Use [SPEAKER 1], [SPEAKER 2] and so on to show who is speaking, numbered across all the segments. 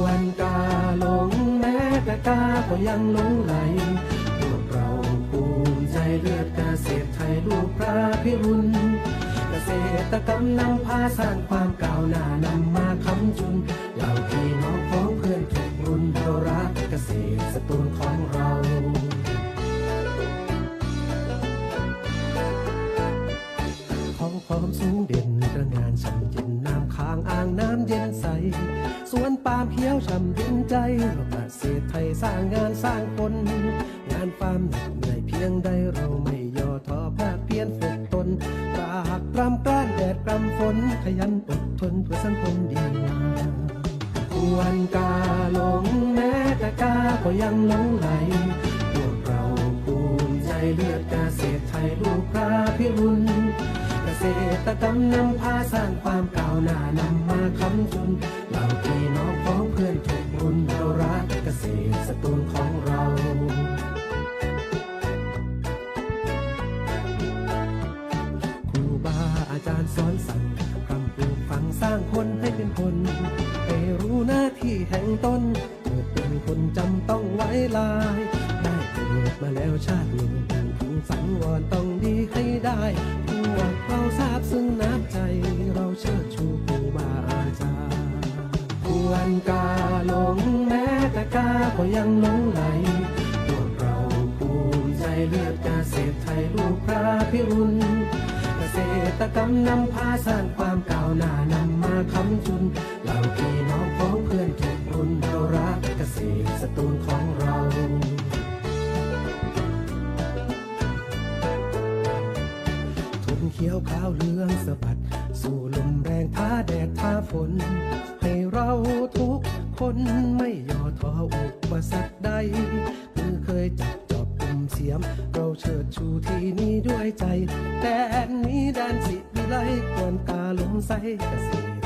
[SPEAKER 1] วนกาหลงแม้แต่กาก็ยังหลงไหลพวกเราภูมิใจเลือดเกษตรไทยลูกพระพิรุณเกษตรกรรมนำพาสร้างความก้าวหน้านำมาคำจุนเหล่าพี่น้องของเพื่อนทุกรุ่นเรารักเกษตรสตูนของเรา องพร้อมสูงเด่นตระงานช่ำเย็นน้ำค้างอ่างน้ำเย็นใส สวนปาล์มเขียวช่ำเย็นใจเราเกษตรไทยสร้างงานสร้างคน งานฟาร์มเหน็ดเหนื่อยเพียงใดเราไม่ย่อท้อภาคเพียรฝึกตนตรากตรำกล้านแดดกรำฝนขยันอดทนเพื่อสังคมดีงามควรกาหลงแม้แต่กาก็ยังหลงไหลพวกเราภูมิใจเลือดเกษตรไทยลูกพระพิรุณ ษตรกรรมนำพาสร้างความก้าวหน้านำมาคำจุนเหล่าพี่น้องของเพื่อนทุกรุ่นเรารักเกษตรสตูลของเราครูบาอาจารย์สอนสั่งคำปลูกฝังสร้างคนให้เป็นคนให้รู้หน้าที่แห่งตนเกิดเป็นคนจำต้องไว้ลายได้เกิดมาแล้วชาติหนึ่งถึงสังวรต้องดีให้ได้ วกเราทราบซึ่งน้ำใจเราเชิดชูครูบาอาจารย์ควรกาหลงแม้แต่กาก็ยังหลงไหลพวกเราภูมิใจเลือดเกษตรไทยลูกพระพิรุณเกษตรกรรมนำพาสร้างความก้าวหน้านำมาค้ำจุนเหล่าพี่น้องของเพื่อนทุกรุ่นเรารักเกษตรสตูลของเรา ขียวขาวเหลืองสะบัด สู่ลมแรงท้าแดดท้าฝน ให้เราทุกคนไม่ย่อท้ออุปสรรคใดมือเคยจับจอบกลุ่มเสียม เราเชิดชูที่นี้ด้วยใจแต่นี้แดนสิวิไลควรตาลมใสเกษตร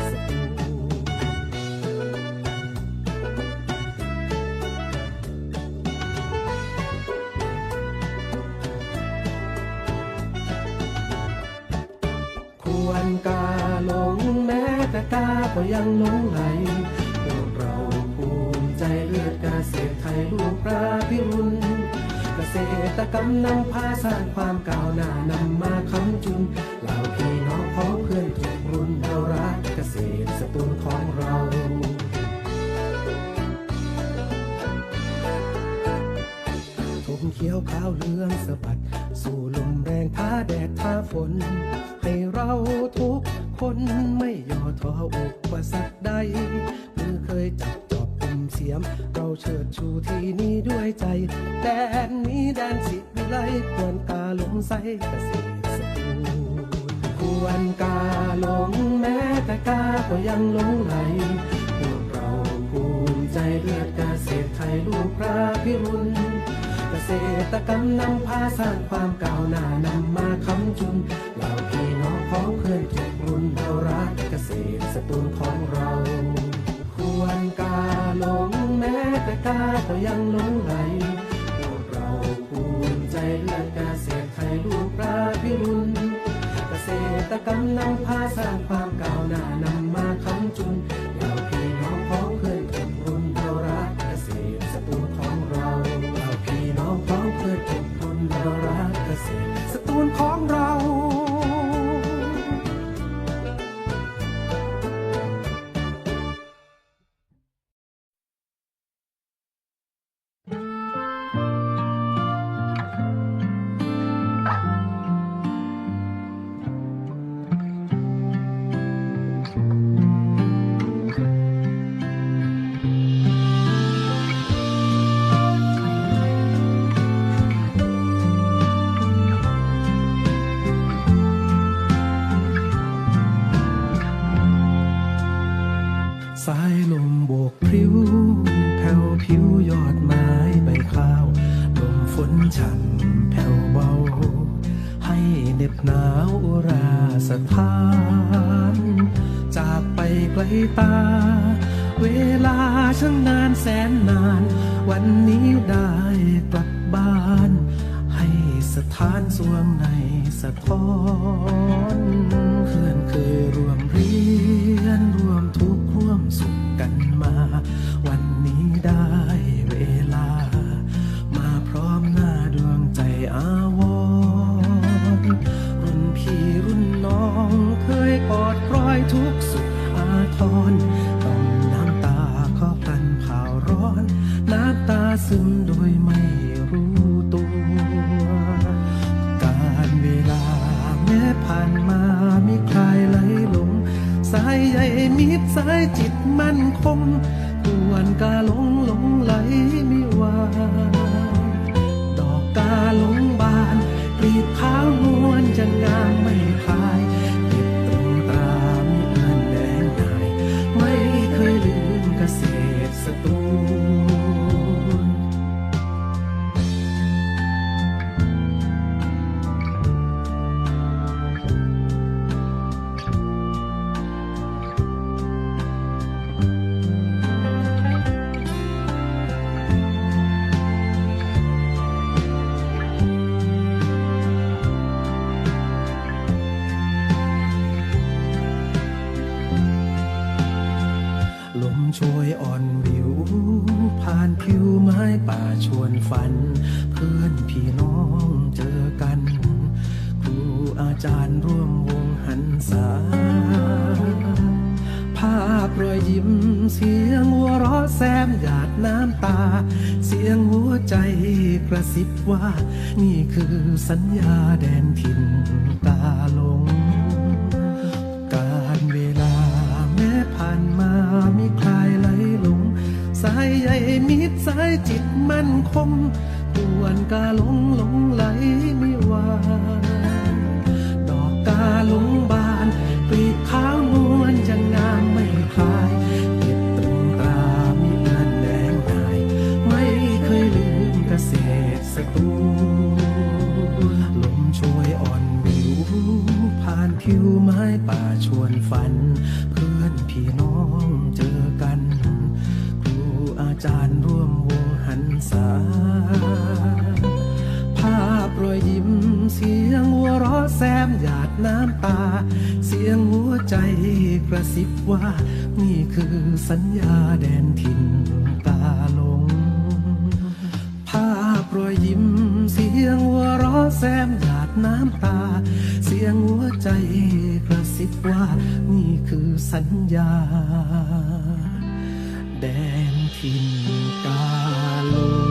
[SPEAKER 1] ยังหลงไหล พวกเราภูมิใจเลือดเกษตรไทยลูกพระพิรุณเกษตรกรรมนำพาสร้างความก้าวหน้านำมาค้ำจุนเหล่าพี่น้องของเพื่อนทุกรุ่นเรารักเกษตรสตูลของเราธงเขียวขาวเหลืองสะบัด สู่ลมแรงท้าแดดท้าฝน ให้เราทุก คนไม่ย่อท้ออุปสรรคใดมือเคยจับจอบกลุ่มเสียม เราเชิดชูที่นี้ด้วยใจ แดนนี้แดนสิวิไลควรกาลมใสเกษตรสตูลควรกาหลงแม้แต่กาก็ยังหลงไหลพวกเราภูมิใจเลือดเกษตรไทยลูกพระพิรุณเกษตรกรรมนำพาสร้างความก้าวหน้านำมาค้ำจุนเหล่าพี่น้องของเพื่อนทุก รุ่นเรารักเกษตรสตูลของเรา ควรกาหลงแม้แต่กาก็ยังหลงไหลพวกเราภูมิใจและเกษตรไทยลูกปราพิรุณเกษตรกรรมนำพาสร้างความก้าวหน้านำมาค้ำจุน ฝนฉันแผ่วเบา ให้เน็บหนาวราสถาน จากไปไกลตา เวลาช่างนานแสนนาน วันนี้ได้กลับบ้าน ให้สถานสวมในสะท้อนเพื่อนเคยร่วมเรียนร่วมทุกข์ร่วมสุขกันมา อาวรรุ่นพี่รุ่นน้อง เคยกอดรอยทุกสุขอาทรต้องน้ำตาก็พันผ่าวร้อน น้ำตาซึมโดยไม่รู้ตัว การเวลาแม้ผ่านมาไม่คลายไหลหลง สายใยมิตรสายจิตมั่นคงควรกาหลงหลงไหลไม่ว่า ป่าชวนฝัน เพื่อนพี่น้องเจอกัน ครูอาจารย์ร่วมวงหันษาภาพรอยยิ้มเสียงหัวเราะแซมหยาดน้ำตา เสียงหัวใจกระซิบว่า นี่คือสัญญาแดนถิ่นกาลงายจิตมั่นคงกวนกาหลงหลงไหลไม่วางดอกกาหลงบานกลีบขาวนวลจะงามไม่คลายติดตรึงตรามีเอื้อนแดงนาย ไม่เคยลืมเกษตรสตรูลมช่วยอ่อนวิวผ่านผิวไม้ป่าชวนฝัน เพื่อนพี่น้องเจอ จารย์ร่วมวงหันษา ภาพรอยยิ้มเสียงหัวเราะแซมหยาดน้ำตา เสียงหัวใจกระซิบว่า นี่คือสัญญาแดนถิ่นกาลง ภาพรอยยิ้มเสียงหัวเราะแซมหยาดน้ำตา เสียงหัวใจกระซิบว่า นี่คือสัญญา แดนถิ่นกาโล